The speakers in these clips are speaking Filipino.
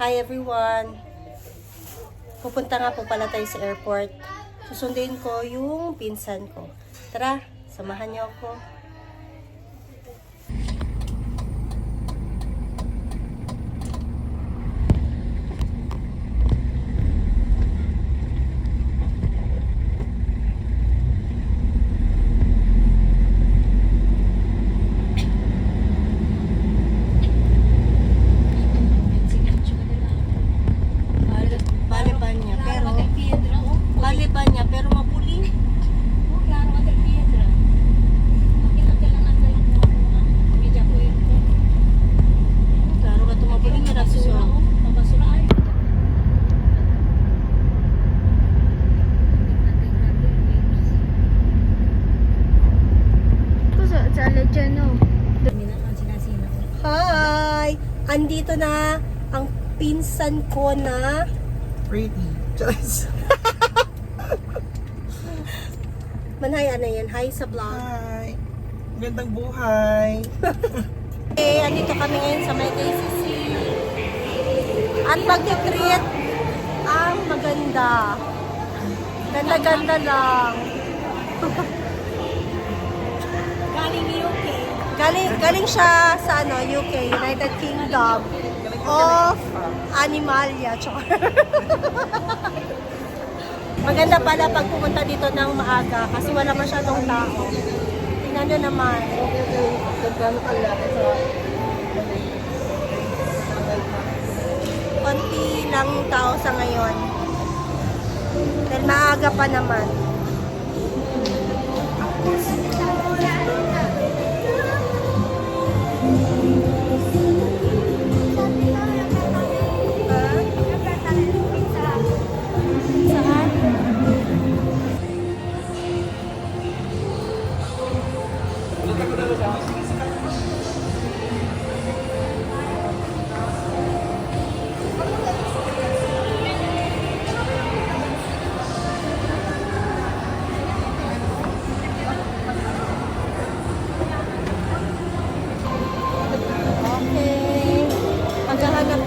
Hi everyone! Pupunta nga po pala tayo sa airport. Susundin ko yung pinsan ko. Tara, samahan niyo ako. Balibanya, pero balibanya, pero mapuli. Klaro ka ito mapuli, hirap siya. Ito sa, sa Alejano. Hi! Andito na ang pinsan ko na Pretty. Just. Manhay, ano yan? Hi sa vlog. Hi. Gandang buhay. Eh, andito kami ngayon sa may KCC. At magti-treat ang maganda. Ganda-ganda lang. galing UK. Galing, galing siya sa ano, UK, United Kingdom of Animalia. Char. Maganda pala pag pumunta dito ng maaga kasi wala masyadong tao. Tingnan nyo naman. konti lang tao sa ngayon. Dahil maaga pa naman.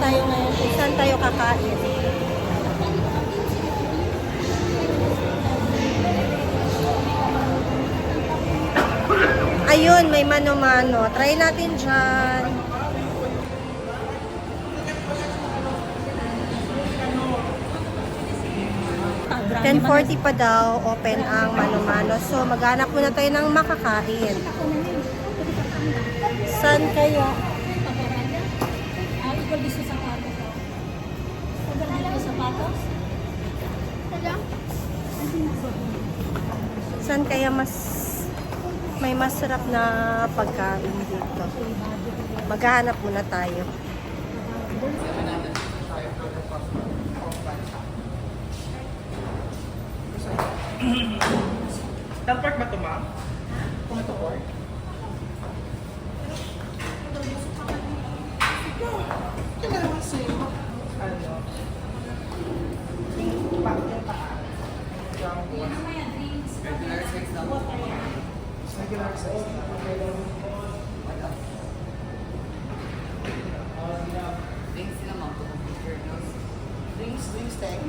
Tayo ngayon kung saan tayo kakain. Ayun, may mano-mano. Try natin dyan. Ten forty pa daw, open ang mano-mano. So, maghanap muna tayo ng makakain. Saan kaya? Saan kaya mas may masarap na pagkain dito? Maghahanap muna tayo. Dalpark ba ito, ma'am? Kung ito pork? Kailangan sa'yo. Ano? Bakit yung paa? Regular size na. Drinks, drinks, thank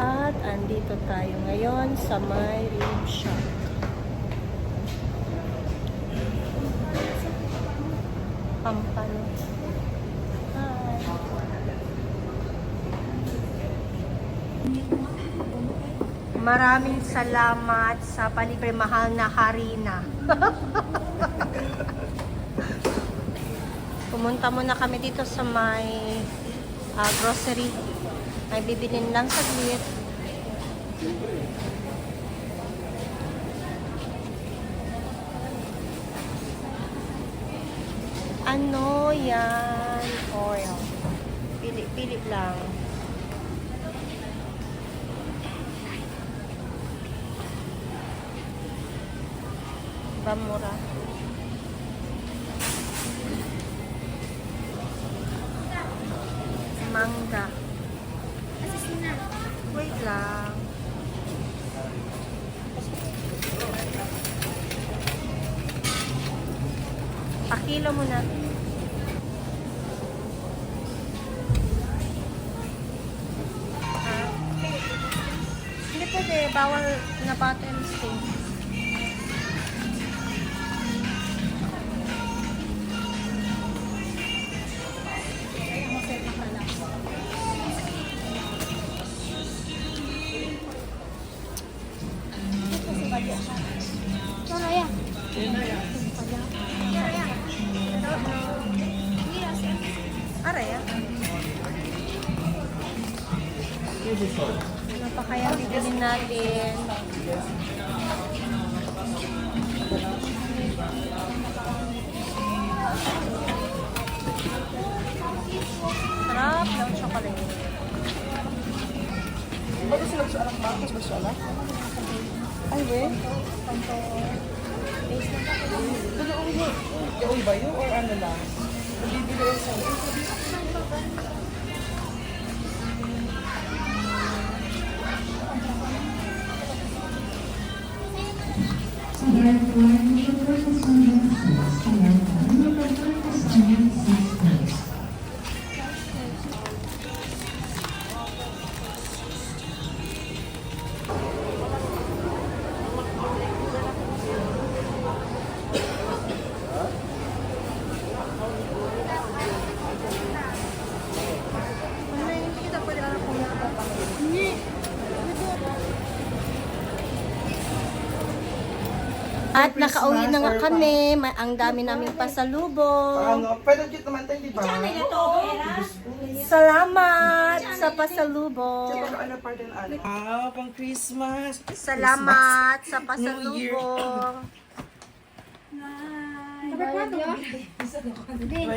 At andito tayo ngayon sa my rib shop. Pampano. Hi. Maraming salamat sa palibre mahal na harina. Pumunta muna kami dito sa may ah, grocery. May bibilin lang saglit. ano yan oil. Pili-pili lang. Diba mura? Mangga. Wait lang. Pakilo mo na. Bawal na bottle stain. Wala yan. Ah. Ano pa kaya bibilin natin? Sarap ng chocolate. Ba't gusto nagsuanak ba? Mas nagsuanak? Ay, we? Totoo yun. Yaon ba yun? Or ano lang? Nabibili yung sa Hindi At nakauwi na nga kami. Ma- Ang dami naming pasalubong. Ano? Pero cute naman tayo, di ba? Salamat sa pasalubong. Ano, ano, pardon, ano? Ah, pang Christmas. Salamat sa pasalubong. Bayad ya? 22.